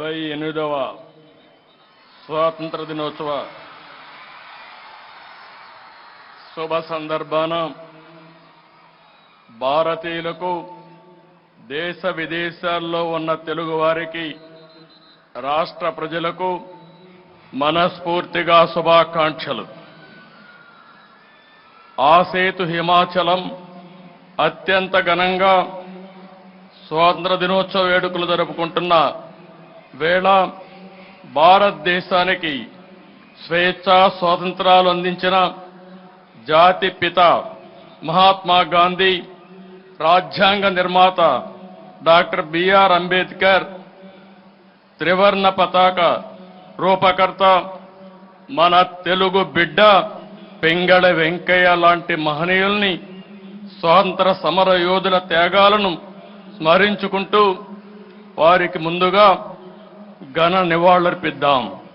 డెబ్బై ఎనిమిదవ స్వాతంత్ర దినోత్సవ శుభ సందర్భాన భారతీయులకు దేశ విదేశాల్లో ఉన్న తెలుగువారికి రాష్ట్ర ప్రజలకు మనస్ఫూర్తిగా శుభాకాంక్షలు. ఆసేతు హిమాచలం అత్యంత ఘనంగా స్వాతంత్ర దినోత్సవ వేడుకలు జరుపుకుంటున్న వేళ భారతదేశానికి స్వేచ్ఛా స్వాతంత్రాలు అందించిన జాతి పిత మహాత్మా గాంధీ రాజ్యాంగ నిర్మాత డాక్టర్ బిఆర్ అంబేద్కర్ త్రివర్ణ పతాక రూపకర్త మన తెలుగు బిడ్డ పెంగళ వెంకయ్య లాంటి మహనీయుల్ని స్వాతంత్ర సమర యోధుల త్యాగాలను స్మరించుకుంటూ వారికి ముందుగా ఘన నివాళులర్పిద్దాం.